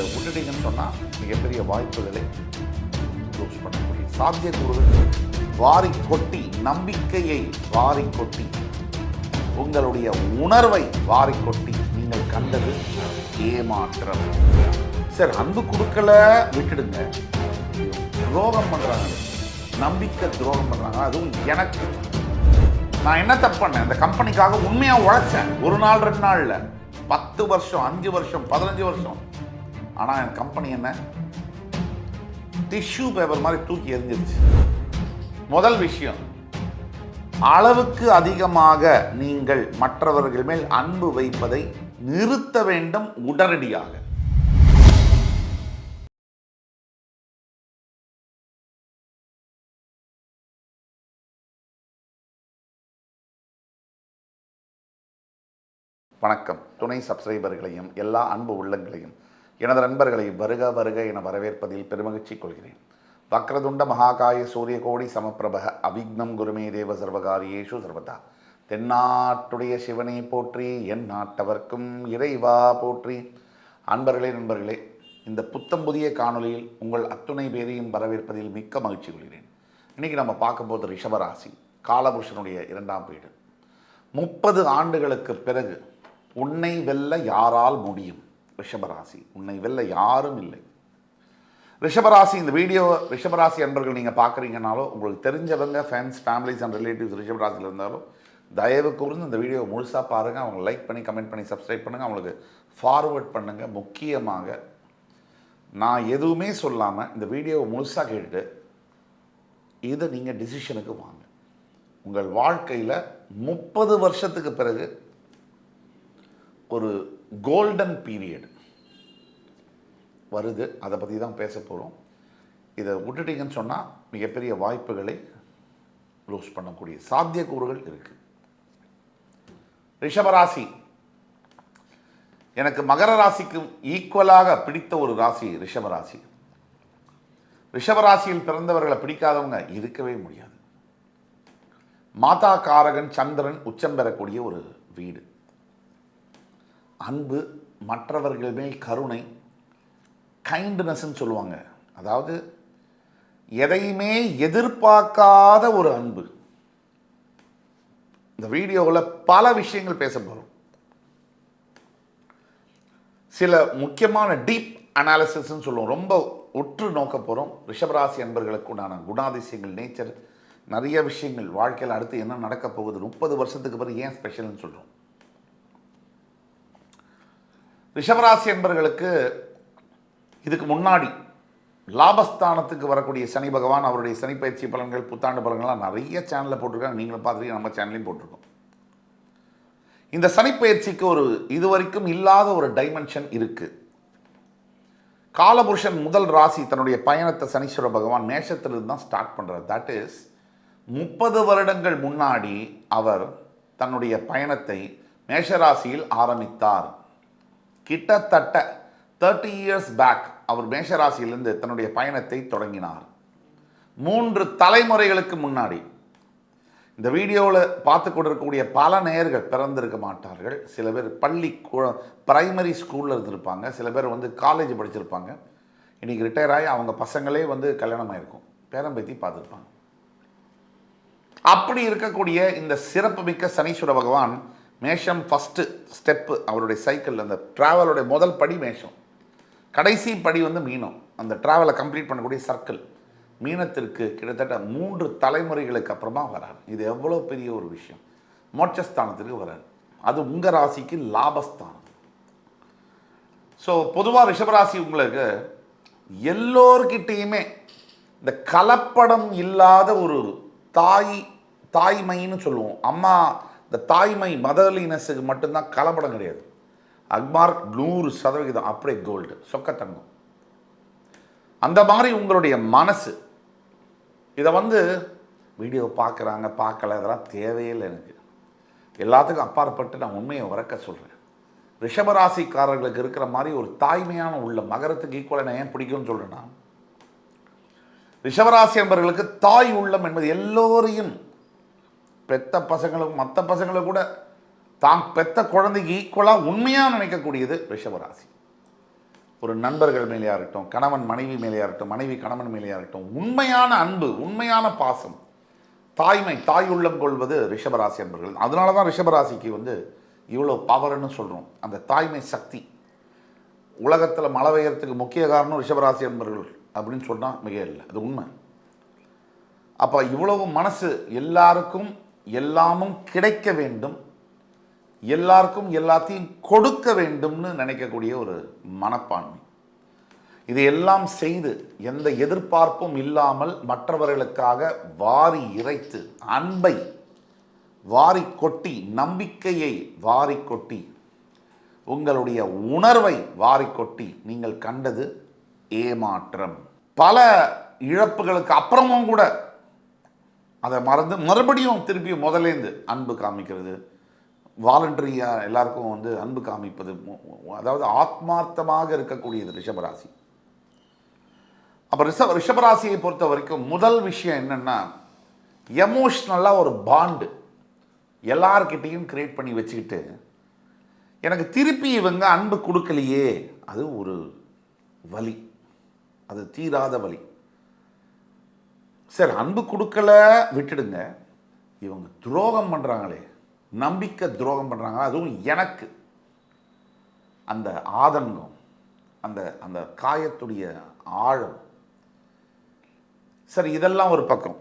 இதை விட்டுட்டீங்கன்னு சொன்னால் மிகப்பெரிய வாய்ப்புகளை யூஸ் பண்ணக்கூடிய சாத்தியக்கூறுகள் வாரி கொட்டி நம்பிக்கையை வாரி கொட்டி உங்களுடைய உணர்வை வாரி கொட்டி நீங்கள் கண்டது ஏமாற்றம். சார் அன்பு கொடுக்கல விட்டுடுங்க. துரோகம் பண்ணுறாங்க நம்பிக்கை துரோகம் பண்ணுறாங்க அதுவும் எனக்கு. நான் என்ன தப்பு பண்ணேன்? அந்த கம்பெனிக்காக உண்மையாக உழைச்சேன். ஒரு நாள் ரெண்டு நாளில். பத்து வருஷம் அஞ்சு வருஷம் பதினஞ்சு வருஷம். ஆனால் என் கம்பெனி என்ன? டிஷ்யூ பேப்பர் மாதிரி தூக்கி எறிஞ்சிருச்சு. முதல் விஷயம் அளவுக்கு அதிகமாக நீங்கள் மற்றவர்கள் மேல் அன்பு வைப்பதை நிறுத்த வேண்டும் உடனடியாக. வணக்கம். துணை சப்ஸ்கிரைபர்களையும் எல்லா அன்பு உள்ளங்களையும் எனது நண்பர்களை வருக வருக என வரவேற்பதில் பெருமகிழ்ச்சி கொள்கிறேன். வக்ரதுண்ட மகாகாய சூரிய கோடி சமப்பிரபக அவிக்னம் குருமே தேவ சர்வகாரியேஷு சர்வதா. தென்னாட்டுடைய சிவனை போற்றி என் நாட்டவர்க்கும் இறைவா போற்றி. அன்பர்களே நண்பர்களே இந்த புத்தம் புதிய காணொலியில் உங்கள் அத்துணை பேரையும் வரவேற்பதில் மிக்க மகிழ்ச்சி கொள்கிறேன். இன்னைக்கு நம்ம பார்க்க போது ரிஷபராசி காலபுருஷனுடைய இரண்டாம் வீடு முப்பது ஆண்டுகளுக்கு பிறகு உன்னை வெல்ல யாரால் முடியும்? ரிஷபராசி. உன்னை வெல்ல யாரும் இல்லை. ரிஷபராசி இந்த வீடியோ ரிஷபராசி அன்பர்கள் நீங்கள் பார்க்குறீங்கனாலோ உங்களுக்கு தெரிஞ்சவங்க ஃபேன்ஸ் ஃபேமிலிஸ் அண்ட் ரிலேட்டிவ்ஸ் ரிஷபராசியில் இருந்தாலும் தயவு கூர்ந்து இந்த வீடியோ முழுசாக பாருங்கள் அவங்க லைக் பண்ணி கமெண்ட் பண்ணி சப்ஸ்கிரைப் பண்ணுங்கள் அவங்களுக்கு ஃபார்வேர்ட் பண்ணுங்கள் முக்கியமாக நான் எதுவுமே சொல்லாமல் இந்த வீடியோவை முழுசாக கேட்டுட்டு இதை நீங்கள் டிசிஷனுக்கு வாங்க. உங்கள் வாழ்க்கையில் முப்பது வருஷத்துக்கு பிறகு ஒரு கோல்டன் பீரியட் வருது. அதை பற்றி தான் பேச போகிறோம் இதை விட்டுட்டீங்கன்னு சொன்னால் மிகப்பெரிய வாய்ப்புகளை லூஸ் பண்ணக்கூடிய சாத்தியக்கூறுகள் இருக்குது ரிஷபராசி எனக்கு மகர ராசிக்கு ஈக்குவலாக பிடித்த ஒரு ராசி ரிஷபராசி ரிஷபராசியில் பிறந்தவர்களை பிடிக்காதவங்க இருக்கவே முடியாது. மாதா காரகன் சந்திரன் உச்சம் பெறக்கூடிய ஒரு வீடு. அன்பு மற்றவர்கள் மேல் கருணை கைண்ட்னஸ்ன்னு சொல்லுவாங்க. அதாவது எதையுமே எதிர்பார்க்காத ஒரு அன்பு. இந்த வீடியோவில் பல விஷயங்கள் பேச போகிறோம் சில முக்கியமான டீப் அனாலிசிஸ்ன்னு சொல்லுவோம். ரொம்ப உற்று நோக்க போகிறோம் ரிஷபராசி அன்பர்களுக்கு உண்டான குணாதிசயங்கள் நேச்சர் நிறைய விஷயங்கள். வாழ்க்கையில் அடுத்து என்ன நடக்க போகுது? முப்பது வருஷத்துக்கு பிறகு ஏன் ஸ்பெஷல்னு சொல்கிறோம் ரிஷபராசி என்பர்களுக்கு இதுக்கு முன்னாடி லாபஸ்தானத்துக்கு வரக்கூடிய சனி பகவான் அவருடைய சனி பயிற்சி பலன்கள் புத்தாண்டு பலன்கள்லாம் நிறைய சேனலில் போட்டிருக்காங்க. நீங்களும் பார்த்துருக்கீங்க நம்ம சேனல்லையும் போட்டிருக்கோம். இந்த சனிப்பயிற்சிக்கு ஒரு இதுவரைக்கும் இல்லாத ஒரு டைமென்ஷன் இருக்குது காலபுருஷன் முதல் ராசி தன்னுடைய பயணத்தை சனீஸ்வர பகவான் மேஷத்திலிருந்து தான் ஸ்டார்ட் பண்ணுறார் தட் இஸ் முப்பது வருடங்கள் முன்னாடி அவர் தன்னுடைய பயணத்தை மேஷராசியில் ஆரம்பித்தார். கிட்டத்தட்ட தேர்ட்டி இயர்ஸ் பேக் அவர் மேஷராசியிலிருந்து தன்னுடைய பயணத்தை தொடங்கினார். மூன்று தலைமுறைகளுக்கு முன்னாடி. இந்த வீடியோவில் பார்த்து கொண்டிருக்கக்கூடிய பல நேயர்கள் பிறந்திருக்க மாட்டார்கள். சில பேர் பள்ளி பிரைமரி ஸ்கூலில் இருந்திருப்பாங்க. சில பேர் வந்து காலேஜ் படிச்சிருப்பாங்க. இன்றைக்கி ரிட்டையர் ஆகி அவங்க பசங்களே வந்து கல்யாணம் ஆயிருக்கும். பேரம்பேத்தி பார்த்துருப்பாங்க அப்படி இருக்கக்கூடிய இந்த சிறப்புமிக்க சனீஸ்வர பகவான் மேஷம் ஃபஸ்ட்டு ஸ்டெப்பு அவருடைய சைக்கிள் அந்த ட்ராவலோடைய முதல் படி மேஷம். கடைசி படி வந்து மீனம். அந்த ட்ராவலை கம்ப்ளீட் பண்ணக்கூடிய சர்க்கிள் மீனத்திற்கு கிட்டத்தட்ட மூன்று தலைமுறைகளுக்கு அப்புறமா வரார். இது எவ்வளோ பெரிய ஒரு விஷயம். மோட்சஸ்தானத்திற்கு வரார். அது உங்கள் ராசிக்கு லாபஸ்தானம். ஸோ பொதுவாக ரிஷபராசி உங்களுக்கு எல்லோர்கிட்டேயுமே இந்த கலப்படம் இல்லாத ஒரு தாய் தாய்மைன்னு சொல்லுவோம். அம்மா இந்த தாய்மை மதர்லினஸுக்கு மட்டும்தான் கலப்படம் கிடையாது. அக்மார்க் நூறு சதவிகிதம் அப்படியே கோல்டு சொக்க தங்கம் அந்த மாதிரி உங்களுடைய மனசு. இதை வந்து வீடியோ பார்க்குறாங்க பார்க்கல இதெல்லாம் தேவையில்லை எனக்கு. எல்லாத்துக்கும் அப்பாற்பட்டு நான் உண்மையை உறக்க சொல்கிறேன் ரிஷபராசிக்காரர்களுக்கு இருக்கிற மாதிரி ஒரு தாய்மையான உள்ள மகரத்துக்கு ஈக்குவலாக நான் ஏன் பிடிக்கும்னு சொல்கிறேன்னா ரிஷபராசி என்பவர்களுக்கு தாய் உள்ளம் என்பது எல்லோரையும் பெத்த பசங்களும் மற்ற பசங்களும் கூட தான் பெத்த குழந்தைக்கு ஈக்குவலாக உண்மையாக நினைக்கக்கூடியது ரிஷபராசி. ஒரு நண்பர்கள் மேலேயா இருக்கட்டும் கணவன் மனைவி மேலேயா இருக்கட்டும் மனைவி கணவன் மேலேயா இருக்கட்டும் உண்மையான அன்பு உண்மையான பாசம் தாய்மை தாய் உள்ளம் கொள்வது ரிஷபராசி அன்பர்கள். அதனால தான் ரிஷபராசிக்கு வந்து இவ்வளோ பவர்னு சொல்கிறோம் அந்த தாய்மை சக்தி. உலகத்தில் மழை பெய்யறதுக்கு முக்கிய காரணம் ரிஷபராசி அன்பர்கள் அப்படின்னு சொன்னால் மிக இல்லை. அது உண்மை. அப்போ இவ்வளவு மனசு எல்லாருக்கும் எல்லாமும் கிடைக்க வேண்டும். எல்லாருக்கும் எல்லாத்தையும் கொடுக்க வேண்டும்னு நினைக்கக்கூடிய ஒரு மனப்பான்மை. இதையெல்லாம் எல்லாம் செய்து எந்த எதிர்பார்ப்பும் இல்லாமல் மற்றவர்களுக்காக வாரி இறைத்து அன்பை வாரி கொட்டி நம்பிக்கையை வாரி கொட்டி உங்களுடைய உணர்வை வாரி கொட்டி நீங்கள் கண்டது ஏமாற்றம். பல இழப்புகளுக்கு அப்புறமும் கூட அதை மறந்து மறுபடியும் திருப்பி முதலேந்து அன்பு காமிக்கிறது. வாலண்டரியாக எல்லாருக்கும் வந்து அன்பு காமிப்பது அதாவது ஆத்மார்த்தமாக இருக்கக்கூடியது ரிஷபராசி. அப்போ ரிஷ ரிஷபராசியை பொறுத்த வரைக்கும் முதல் விஷயம் என்னென்னா எமோஷ்னலாக ஒரு பாண்டு எல்லார்கிட்டேயும் க்ரியேட் பண்ணி வச்சுக்கிட்டு எனக்கு திருப்பி இவங்க அன்பு கொடுக்கலையே அது ஒரு வலி. அது தீராத வலி. சார் அன்பு கொடுக்கல விட்டுடுங்க. இவங்க துரோகம் பண்ணுறாங்களே நம்பிக்கை துரோகம் பண்ணுறாங்க அதுவும் எனக்கு. அந்த ஆதங்கம் அந்த அந்த காயத்துடைய ஆழம். சரி இதெல்லாம் ஒரு பக்கம்.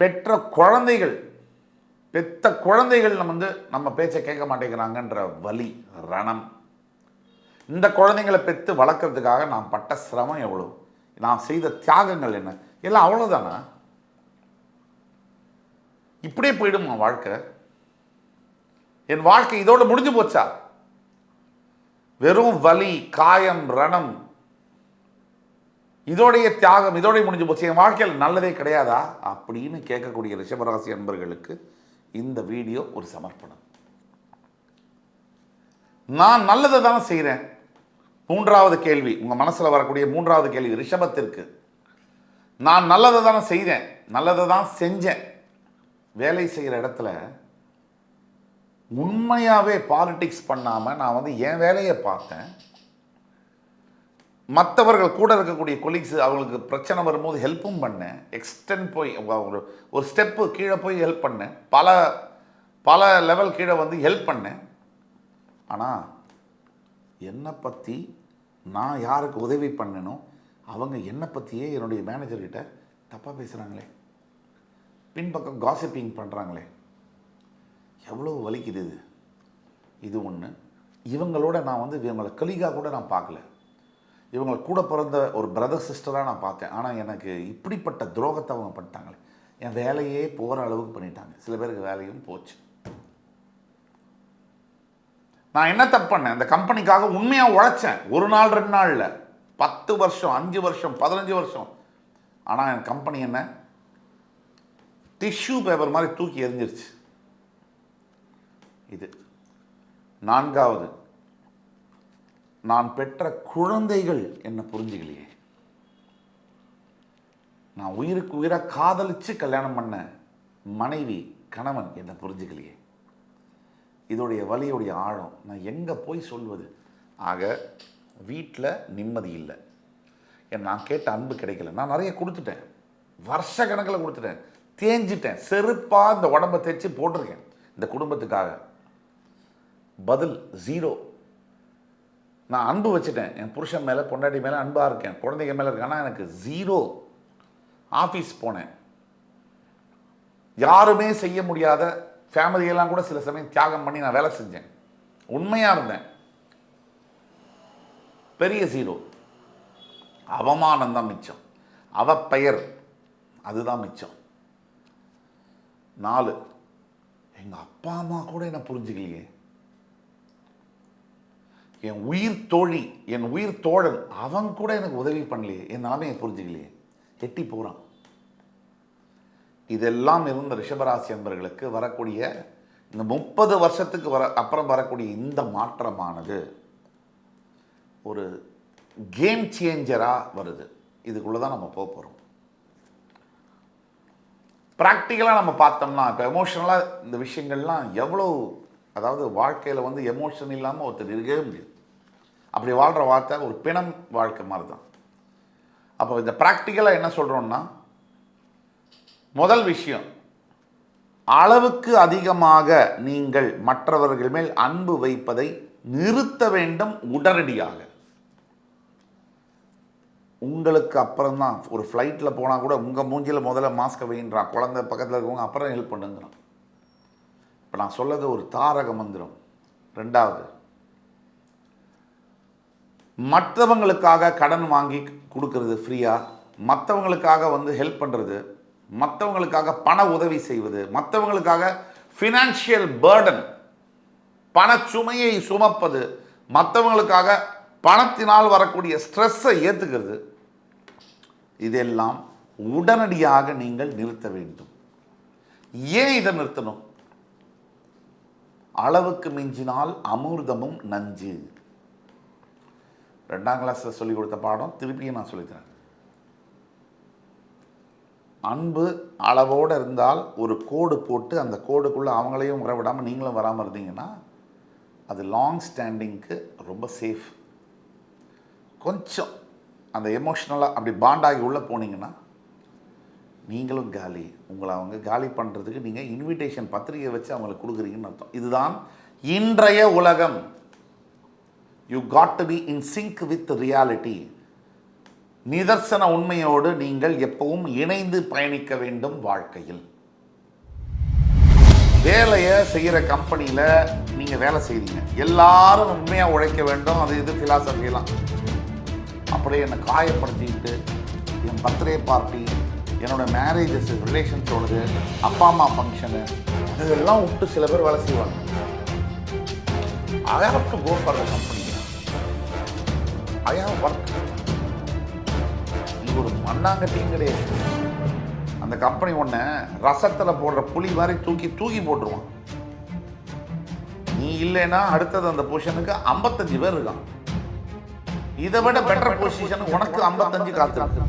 பெற்ற குழந்தைகள் பெத்த குழந்தைகள் நம்ம வந்து நம்ம பேச்சை கேட்க மாட்டேங்கிறாங்கன்ற வலி ரணம். இந்த குழந்தைங்களை பெற்று வளர்க்கறதுக்காக நான் பட்ட சிரமம் எவ்வளோ நான் செய்த தியாகங்கள் என்ன? எல்லாம் அவ்வளோதானா இப்படியே போயிடுமா வாழ்க்கை? என் வாழ்க்கை இதோட முடிஞ்சு போச்சா? வெறும் வலி காயம் ரணம் இதோடைய தியாகம் இதோடைய முடிஞ்சு போச்சு. என் வாழ்க்கையில் நல்லதே கிடையாதா? அப்படின்னு கேட்கக்கூடிய ரிஷபராசி அன்பர்களுக்கு இந்த வீடியோ ஒரு சமர்ப்பணம். நான் நல்லதை தானே செய்கிறேன் மூன்றாவது கேள்வி உங்கள் மனசில் வரக்கூடிய மூன்றாவது கேள்வி ரிஷபத்திற்கு. நான் நல்லதை தானே செய்தேன் நல்லதை தான் செஞ்சேன். வேலை செய்கிற இடத்துல உண்மையாகவே பாலிட்டிக்ஸ் பண்ணாமல் நான் வந்து என் வேலையை பார்த்தேன். மற்றவர்கள் கூட இருக்கக்கூடிய கொலீக்ஸ் அவங்களுக்கு பிரச்சனை வரும்போது ஹெல்ப்பும் பண்ணேன். எக்ஸ்டென்ட் போய் ஒரு ஒரு ஸ்டெப்பு கீழே போய் ஹெல்ப் பண்ணேன். பல பல லெவல் கீழே வந்து ஹெல்ப் பண்ணேன். ஆனால் என்னை பற்றி நான் யாருக்கு உதவி பண்ணணும் அவங்க என்னை பற்றியே என்னுடைய மேனேஜர்கிட்ட தப்பாக பேசுகிறாங்களே பின்பக்கம் காசிப்பிங் பண்ணுறாங்களே எவ்வளோ வலிக்குது இது. இது ஒன்று இவங்களோட நான் வந்து இவங்களை கலிகா கூட நான் பார்க்கல. இவங்களை கூட பிறந்த ஒரு பிரதர் சிஸ்டராக நான் பார்த்தேன். ஆனால் எனக்கு இப்படிப்பட்ட துரோகத்தை அவங்க பண்ணிட்டாங்களே. என் வேலையே போகிற அளவுக்கு பண்ணிட்டாங்க. சில பேருக்கு வேலையும் போச்சு. நான் என்ன தப்பு பண்ணேன்? அந்த கம்பெனிக்காக உண்மையாக உழைச்சேன். ஒரு நாள் ரெண்டு நாளில். பத்து வருஷம் அஞ்சு வருஷம் பதினஞ்சு வருஷம். ஆனால் என் கம்பெனி என்ன? டிஷ்யூ பேப்பர் மாதிரி தூக்கி எறிஞ்சிருச்சு. இது. நான்காவது. நான் பெற்ற குழந்தைகள் என்ன புரிஞ்சுக்கலையே. நான் உயிருக்கு உயிராக காதலிச்சு கல்யாணம் பண்ண மனைவி கணவன் என்னை புரிஞ்சுக்கலையே. இதோடைய வலியுடைய ஆழம். நான் எங்கே போய் சொல்வது? ஆக வீட்டில் நிம்மதி இல்லை. நான் கேட்ட அன்பு கிடைக்கல. நான் நிறைய கொடுத்துட்டேன். வருஷ கணக்கில் கொடுத்துட்டேன். தேஞ்சிட்டேன். செருப்பாக இந்த உடம்பை தேய்ச்சி போட்டிருக்கேன். இந்த குடும்பத்துக்காக. பதில் ஜீரோ நான் அன்பு வச்சுட்டேன். என் புருஷன் மேலே பொண்டாட்டி மேலே அன்பாக இருக்கேன். குழந்தைங்க மேலே இருக்கேன்? எனக்கு ஜீரோ ஆஃபீஸ் போனேன். யாருமே செய்ய முடியாத ஃபேமிலியெல்லாம் கூட சில சமயம் தியாகம் பண்ணி நான் வேலை செஞ்சேன். உண்மையாக இருந்தேன். பெரிய ஜீரோ அவமானம் தான் மிச்சம். அவ பெயர் அதுதான் மிச்சம். நாலு எங்கள் அப்பா அம்மா கூட என்ன புரிஞ்சுக்கலையே? என் உயிர் தோழி என் உயிர் தோழன் அவன் கூட எனக்கு உதவி பண்ணலையே. என் நிலைமையை புரிஞ்சுக்கலையே. எட்டி போகிறான் இதெல்லாம் இருந்த ரிஷபராசி அன்பர்களுக்கு வரக்கூடிய இந்த முப்பது வருஷத்துக்கு வர அப்புறம் வரக்கூடிய இந்த மாற்றமானது. ஒரு கேம் சேஞ்சராக வருது. இதுக்குள்ளே தான் நம்ம போக போகிறோம் ப்ராக்டிக்கலாக நம்ம பார்த்தோம்னா இப்போ எமோஷனலாக இந்த விஷயங்கள்லாம் எவ்வளோ அதாவது வாழ்க்கையில் வந்து எமோஷன் இல்லாமல் ஒருத்தர் இருக்கவே முடியாது. அப்படி வாழ்கிற வாழ்க்கை ஒரு பிணம் வாழ்க்கை மாதிரி தான் அப்போ இந்த ப்ராக்டிக்கலாக என்ன சொல்கிறோன்னா முதல் விஷயம் அளவுக்கு அதிகமாக நீங்கள் மற்றவர்கள் மேல் அன்பு வைப்பதை நிறுத்த வேண்டும் உடனடியாக. உங்களுக்கு அப்புறம் தான் ஒரு ஃப்ளைட்டில் போனால் கூட உங்கள் மூஞ்சியில் முதல்ல மாஸ்கை வைன்றான் குழந்தை பக்கத்தில் இருக்கவங்க அப்புறம் ஹெல்ப் பண்ணுங்கிறான் இப்போ நான் சொல்லது ஒரு தாரக மந்திரம். ரெண்டாவது மற்றவங்களுக்காக கடன் வாங்கி கொடுக்கறது ஃப்ரீயாக மற்றவங்களுக்காக வந்து ஹெல்ப் பண்ணுறது மற்றவங்களுக்காக பண உதவி செய்வது மற்றவங்களுக்காக ஃபினான்ஷியல் பேர்டன் பணச்சுமையை சுமப்பது மற்றவங்களுக்காக பணத்தினால் வரக்கூடிய ஸ்ட்ரெஸ்ஸை ஏற்றுக்கிறது இதெல்லாம் உடனடியாக நீங்கள் நிறுத்த வேண்டும். ஏன் இதை நிறுத்தணும்? அளவுக்கு மிஞ்சினால் அமிர்தமும் நஞ்சு. ரெண்டாம் கிளாஸில் சொல்லிக் கொடுத்த பாடம் திருப்பியும் நான் சொல்லித்தரேன் அன்பு அளவோடு இருந்தால் ஒரு கோடு போட்டு அந்த கோடுக்குள்ளே அவங்களையும் உறவிடாமல் நீங்களும் வராமல் இருந்தீங்கன்னா அது லாங் ஸ்டாண்டிங்க்கு ரொம்ப சேஃப் கொஞ்சம் அந்த எமோஷ்னலாக அப்படி பாண்டாகி உள்ளே போனீங்கன்னா நீங்களும் காலி. உங்களை அவங்க காலி பண்ணுறதுக்கு நீங்கள் இன்விடேஷன் பத்திரிகை வச்சு அவங்களுக்கு கொடுக்குறீங்கன்னு அர்த்தம். இதுதான் இன்றைய உலகம். You got to be in sync with reality நிதர்சன உண்மையோடு நீங்கள் எப்பவும் இணைந்து பயணிக்க வேண்டும் வாழ்க்கையில். வேலையை செய்கிற கம்பெனியில் நீங்கள் வேலை செய்கிறீங்க எல்லாரும் உண்மையாக உழைக்க வேண்டும். அது இது ஃபிலாசபிலாம் அப்படியே என்னை காயப்படுத்திக்கிட்டு என் பர்த்டே பார்ட்டி என்னோட மேரேஜஸ் ரிலேஷன்ஸோடது அப்பா அம்மா ஃபங்க்ஷனு இதெல்லாம் விட்டு சில பேர் வேலை செய்வாங்க. I have to go for the company I have work இது ஒரு மண்ணாங்கட்டியும் கிடையாது அந்த கம்பெனி ஒன்று ரசத்தில் போடுற புளி மாதிரி தூக்கி தூக்கி போட்டுருவான். நீ இல்லைன்னா அடுத்தது அந்த பொசிஷனுக்கு ஐம்பத்தஞ்சு பேர் இருக்கான் இதை விட பெட்டர் பொசிஷன் உனக்கு ஐம்பத்தஞ்சு காத்திருக்கு.